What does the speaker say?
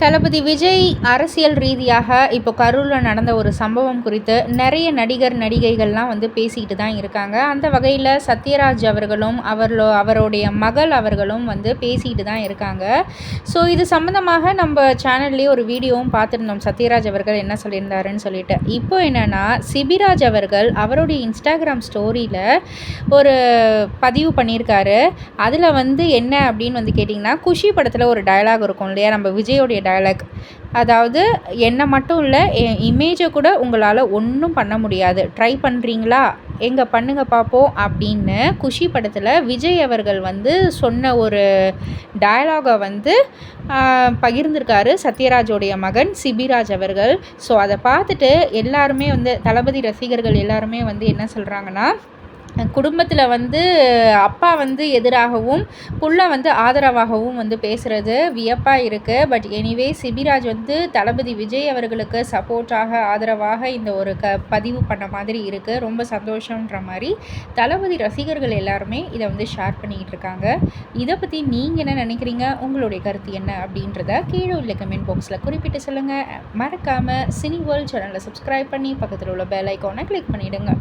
தளபதி விஜய் அரசியல் ரீதியாக இப்போ கரூரில் நடந்த ஒரு சம்பவம் குறித்து நிறைய நடிகர் நடிகைகள்லாம் வந்து பேசிக்கிட்டு தான் இருக்காங்க. அந்த வகையில் சத்யராஜ் அவர்களும் அவர்களோ அவருடைய மகள் அவர்களும் வந்து பேசிக்கிட்டு தான் இருக்காங்க. ஸோ இது சம்மந்தமாக நம்ம சேனல்லேயே ஒரு வீடியோவும் பார்த்துருந்தோம். சத்யராஜ் அவர்கள் என்ன சொல்லியிருந்தாருன்னு சொல்லிட்டு. இப்போ என்னென்னா சிபிராஜ் அவர்கள் அவருடைய இன்ஸ்டாகிராம் ஸ்டோரியில் ஒரு பதிவு பண்ணியிருக்காரு. அதில் வந்து என்ன அப்படின்னு வந்து கேட்டிங்கன்னா குஷி படத்தில் ஒரு டயலாக் இருக்கும் இல்லையா? நம்ம விஜயோடைய டயலாக் அதாவது என்னை மட்டும் இல்லை என் இமேஜை கூட உங்களால் ஒன்றும் பண்ண முடியாது. ட்ரை பண்ணுறீங்களா எங்கே பண்ணுங்க பார்ப்போம் அப்படின்னு குஷி படத்தில் விஜய் அவர்கள் வந்து சொன்ன ஒரு டயலாகை வந்து பகிர்ந்திருக்காரு சத்யராஜோடைய மகன் சிபிராஜ் அவர்கள். ஸோ அதை பார்த்துட்டு எல்லாருமே வந்து தளபதி ரசிகர்கள் எல்லாருமே வந்து என்ன சொல்கிறாங்கன்னா குடும்பத்தில் வந்து அப்பா வந்து எதிராகவும் புள்ள வந்து ஆதரவாகவும் வந்து பேசுகிறது வியப்பாக இருக்குது பட் எனிவே சிபிராஜ் வந்து தளபதி விஜய் அவர்களுக்கு சப்போர்ட்டாக ஆதரவாக இந்த ஒரு க பதிவு பண்ண மாதிரி இருக்குது ரொம்ப சந்தோஷன்ற மாதிரி தளபதி ரசிகர்கள் எல்லாருமே இதை வந்து ஷேர் பண்ணிக்கிட்டு இருக்காங்க. இதை பற்றி நீங்கள் என்ன நினைக்கிறீங்க? உங்களுடைய கருத்து என்ன அப்படின்றத கீழே உள்ள கமெண்ட் பாக்ஸில் குறிப்பிட்டு சொல்லுங்கள் மறக்காமல் சினி வேர்ல்ட் சேனலை சப்ஸ்கிரைப் பண்ணி பக்கத்தில் உள்ள பெல் ஐக்கானை கிளிக் பண்ணிவிடுங்க